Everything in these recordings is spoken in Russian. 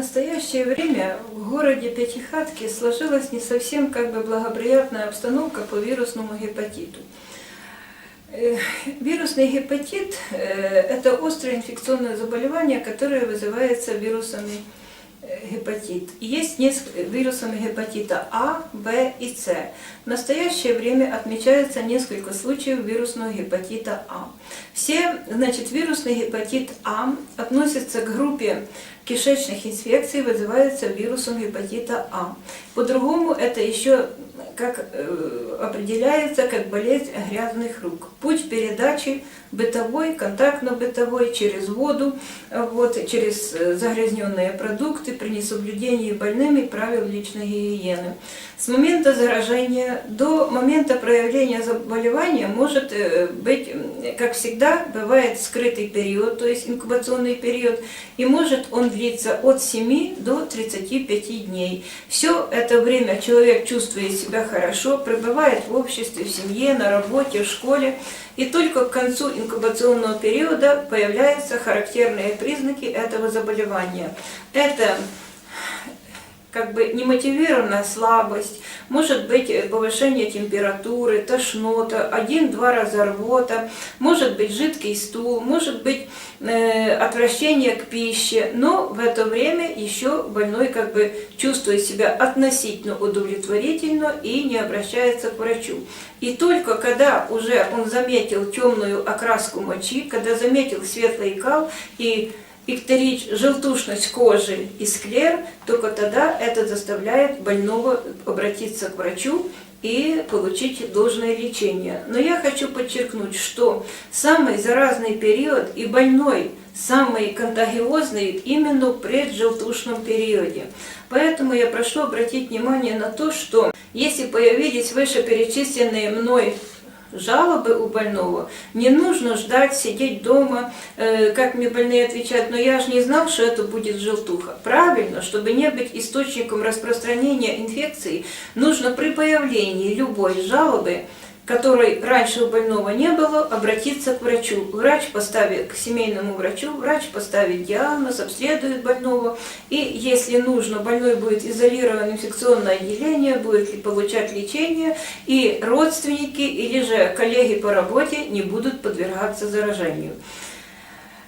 настоящее время в городе Пятихатки сложилась не совсем как бы благоприятная обстановка по вирусному гепатиту. Э, Вирусный гепатит э, – это острое инфекционное заболевание, которое вызывается вирусами гепатит. Есть несколько вирусами гепатита А, Б и С. В настоящее время отмечается несколько случаев вирусного гепатита А. Все, значит, вирусный гепатит А относится к группе кишечных инфекций, вызывается вирусом гепатита А. По-другому это еще как э, определяется как болезнь грязных рук. Путь передачи бытовой, контактно-бытовой, через воду, вот, через э, загрязненные продукты при несоблюдении больными правил личной гигиены. С момента заражения до момента проявления заболевания может э, быть, как всегда, бывает скрытый период, то есть инкубационный период, и может он длиться от 7 до 35 дней. Все это время человек чувствует себя хорошо, пребывает в обществе, в семье, на работе, в школе, и только к концу инкубационного периода появляются характерные признаки этого заболевания. Это как бы немотивированная слабость, может быть э, повышение температуры, тошнота, один-два раза рвота, может быть жидкий стул, может быть э, отвращение к пище, но в это время еще больной как бы чувствует себя относительно удовлетворительно и не обращается к врачу. И только когда уже он заметил темную окраску мочи, когда заметил светлый кал и иктерич, желтушность кожи и склер, только тогда это заставляет больного обратиться к врачу и получить должное лечение. Но я хочу подчеркнуть, что самый заразный период и больной самый контагиозный именно в преджелтушном периоде. Поэтому я прошу обратить внимание на то, что если появились вышеперечисленные мной жалобы у больного, не нужно ждать, сидеть дома, э, как мне больные отвечают, но я же не знал, что это будет желтуха. Правильно, чтобы не быть источником распространения инфекции, нужно при появлении любой жалобы которой раньше у больного не было, обратиться к врачу. Врач поставит к семейному врачу, врач поставит диагноз, обследует больного. И если нужно, больной будет изолирован в инфекционное отделение, будет ли получать лечение, и родственники или же коллеги по работе не будут подвергаться заражению.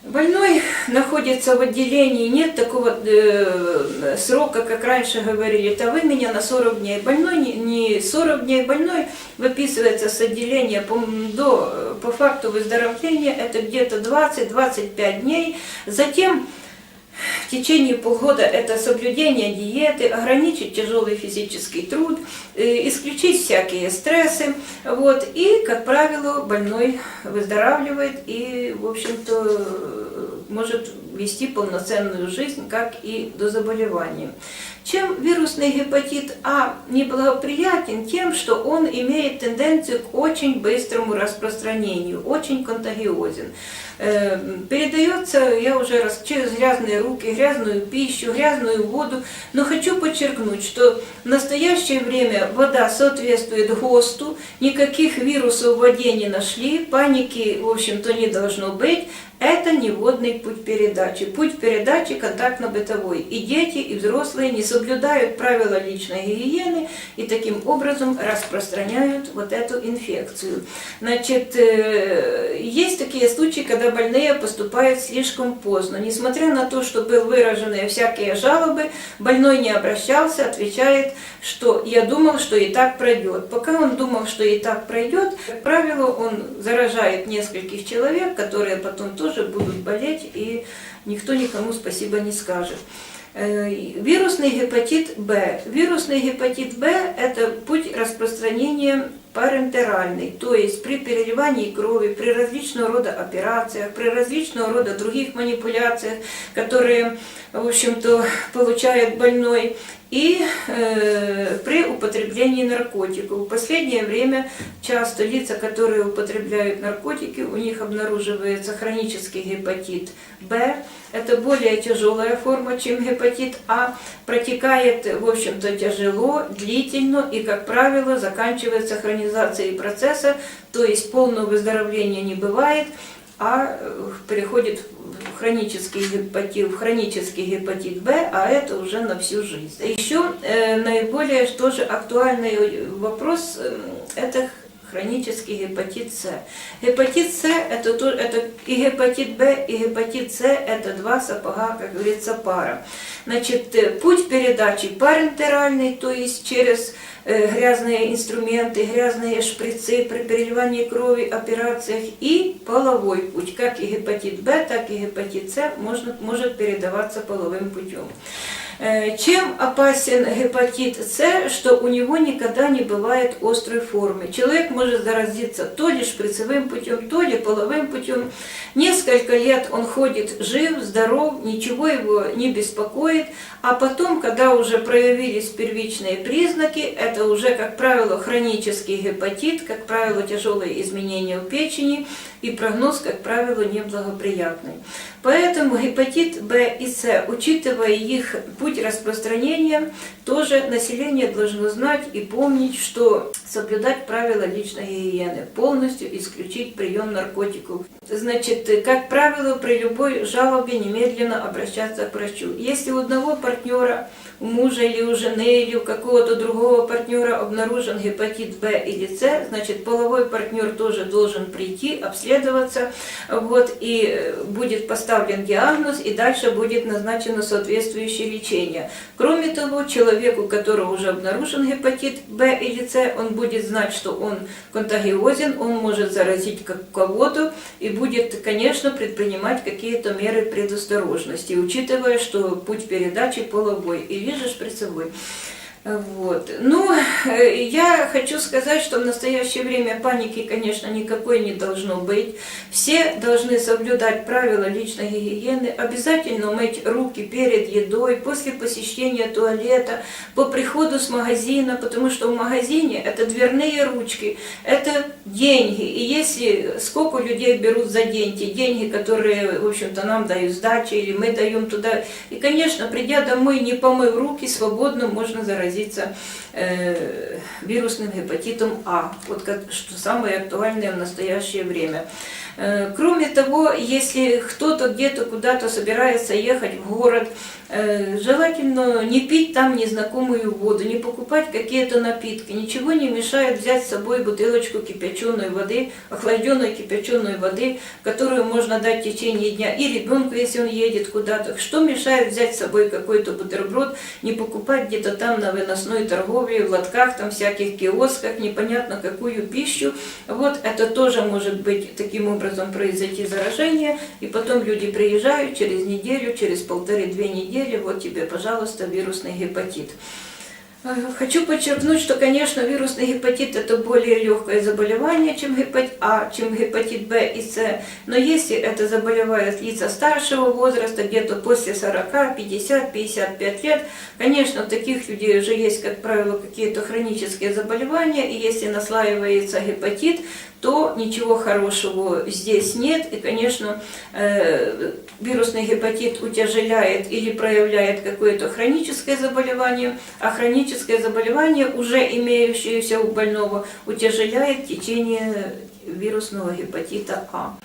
Больной находится в отделении, нет такого э, срока, как раньше говорили, это вы меня на 40 дней. Больной не, не 40 дней, больной выписывается с отделения по, до, по факту выздоровления, это где-то 20-25 дней. Затем течение полгода это соблюдение диеты, ограничить тяжелый физический труд, э, исключить всякие стрессы. Вот, и, как правило, больной выздоравливает и, в общем-то, может вести полноценную жизнь, как и до заболевания. Чем вирусный гепатит А неблагоприятен? Тем, что он имеет тенденцию к очень быстрому распространению, очень контагиозен. Э, передается, я уже раз, через грязные руки, грязную пищу, грязную воду, но хочу подчеркнуть, что в настоящее время вода соответствует ГОСТу, никаких вирусов в воде не нашли, паники, в общем-то, не должно быть, это не водный путь передачи. Путь передачи контактно-бытовой. И дети, и взрослые не соблюдают правила личной гигиены и таким образом распространяют вот эту инфекцию. Значит, э, есть такие случаи, когда больные поступают слишком поздно. Несмотря на то, что были выражены всякие жалобы, больной не обращался, отвечает, что я думал, что и так пройдет. Пока он думал, что и так пройдет, как правило, он заражает нескольких человек, которые потом тоже будут болеть, и никто никому спасибо не скажет. Э, Вирусный гепатит Б. Вирусный гепатит Б – это путь распространения парентеральный, то есть при переливании крови, при различного рода операциях, при различного рода других манипуляциях, которые, в общем-то, получает больной, и э, при употреблении наркотиков. В последнее время часто лица, которые употребляют наркотики, у них обнаруживается хронический гепатит Б. Это более тяжелая форма, чем гепатит А. Протекает, в общем-то, тяжело, длительно и, как правило, заканчивается хронизацией процесса, то есть полного выздоровления не бывает. А э, переходит в хронический гепатит, в хронический гепатит Б, а это уже на всю жизнь. Еще э, наиболее тоже актуальный вопрос э, это хронический гепатит С. Гепатит С это, то- это и гепатит Б, и гепатит С это два сапога, как говорится, пара. Значит, э, путь передачи парентеральный, то есть через э, грязные инструменты, грязные шприцы при переливании крови, операциях и половой путь. Как и гепатит Б, так и гепатит С можно, может передаваться половым путем. Э, Чем опасен гепатит С, что у него никогда не бывает острой формы. Человек может заразиться то ли шприцевым путем, то ли половым путем. Несколько лет он ходит жив, здоров, ничего его не беспокоит, а потом, когда уже проявились первичные признаки, это уже, как правило, хронический гепатит, как правило, тяжелые изменения в печени, и прогноз, как правило, неблагоприятный. Поэтому гепатит Б и С, учитывая их путь распространения, тоже население должно знать и помнить, что соблюдать правила личной гигиены, полностью исключить прием наркотиков. Значит, как правило, при любой жалобе немедленно обращаться к врачу. Если у одного партнера, у мужа или у жены, или у какого-то другого партнера обнаружен гепатит Б или С, значит, половой партнер тоже должен прийти, обследоваться, вот, и э, будет поставлен диагноз, и дальше будет назначено соответствующее лечение. Кроме того, человеку, у которого уже обнаружен гепатит Б или С, он будет знать, что он контагиозен, он может заразить кого-то и будет, конечно, предпринимать какие-то меры предосторожности, учитывая, что путь передачи половой или же шприцевой. Вот. Ну, э, я хочу сказать, что в настоящее время паники, конечно, никакой не должно быть. Все должны соблюдать правила личной гигиены, обязательно мыть руки перед едой, после посещения туалета, по приходу с магазина, потому что в магазине это дверные ручки, это деньги. И если сколько людей берут за деньги, деньги, которые, в общем-то, нам дают сдачи, или мы даем туда. И, конечно, придя домой, не помыв руки, свободно можно заразиться э, вирусным гепатитом А, вот как, что самое актуальное в настоящее время. Э, Кроме того, если кто-то где-то куда-то собирается ехать в город, э, желательно не пить там незнакомую воду, не покупать какие-то напитки. Ничего не мешает взять с собой бутылочку кипяченой воды, охлажденной кипяченой воды, которую можно дать в течение дня и ребенку, если он едет куда-то. Что мешает взять с собой какой-то бутерброд, не покупать где-то там на выносной торговле, в лотках, там всяких киосках, непонятно какую пищу. Вот это тоже может быть таким образом произойти заражение, и потом люди приезжают через неделю, через полторы-две недели, вот тебе, пожалуйста, вирусный гепатит. Э, Хочу подчеркнуть, что, конечно, вирусный гепатит это более легкое заболевание, чем гепатит А, чем гепатит Б и С. Но если это заболевают лица старшего возраста, где-то после 40, 50, 55 лет, конечно, у таких людей уже есть, как правило, какие-то хронические заболевания, и если наслаивается гепатит, то ничего хорошего здесь нет. И, конечно, э, вирусный гепатит утяжеляет или проявляет какое-то хроническое заболевание, а хроническое заболевание, уже имеющееся у больного, утяжеляет течение вирусного гепатита А.